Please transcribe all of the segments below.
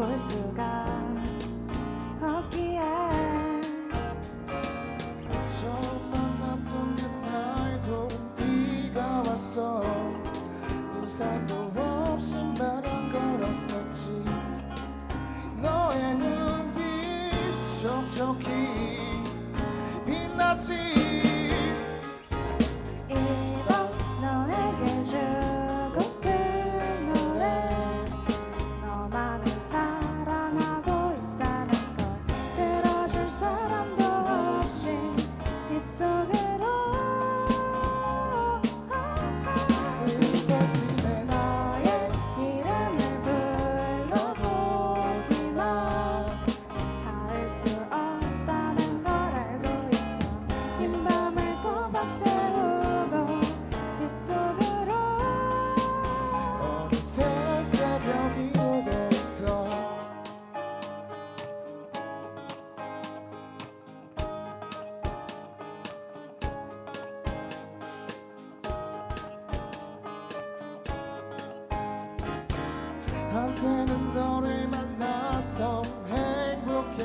볼 수가 없기에. 처음 만났던 그날도 비가 왔어. 우산도 없이 나랑 걸었었지. 너의 눈빛 촉촉히 빛났지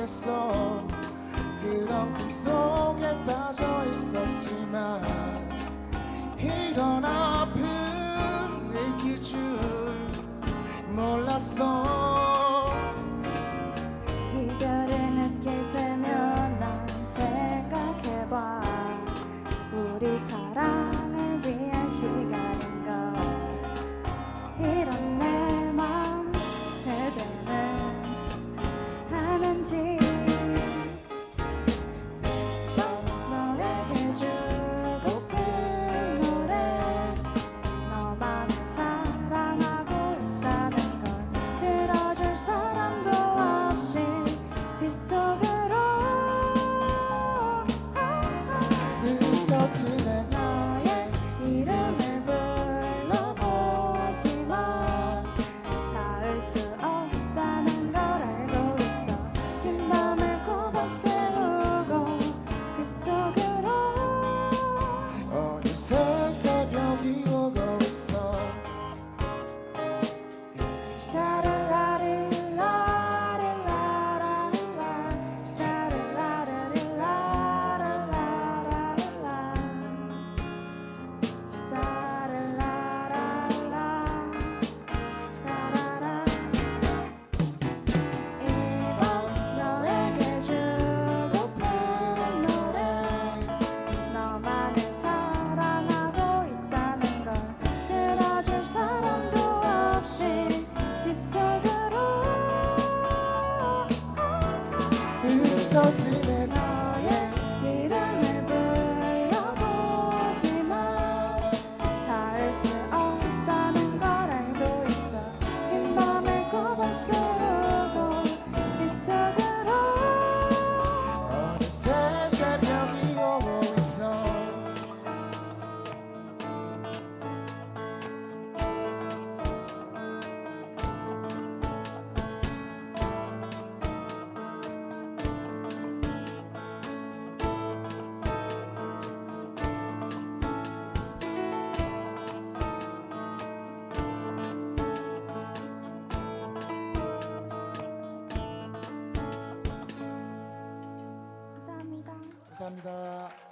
못했어. 그런 꿈속에 빠져 있었지만 이런 아픔 그 myself. 高 감사합니다.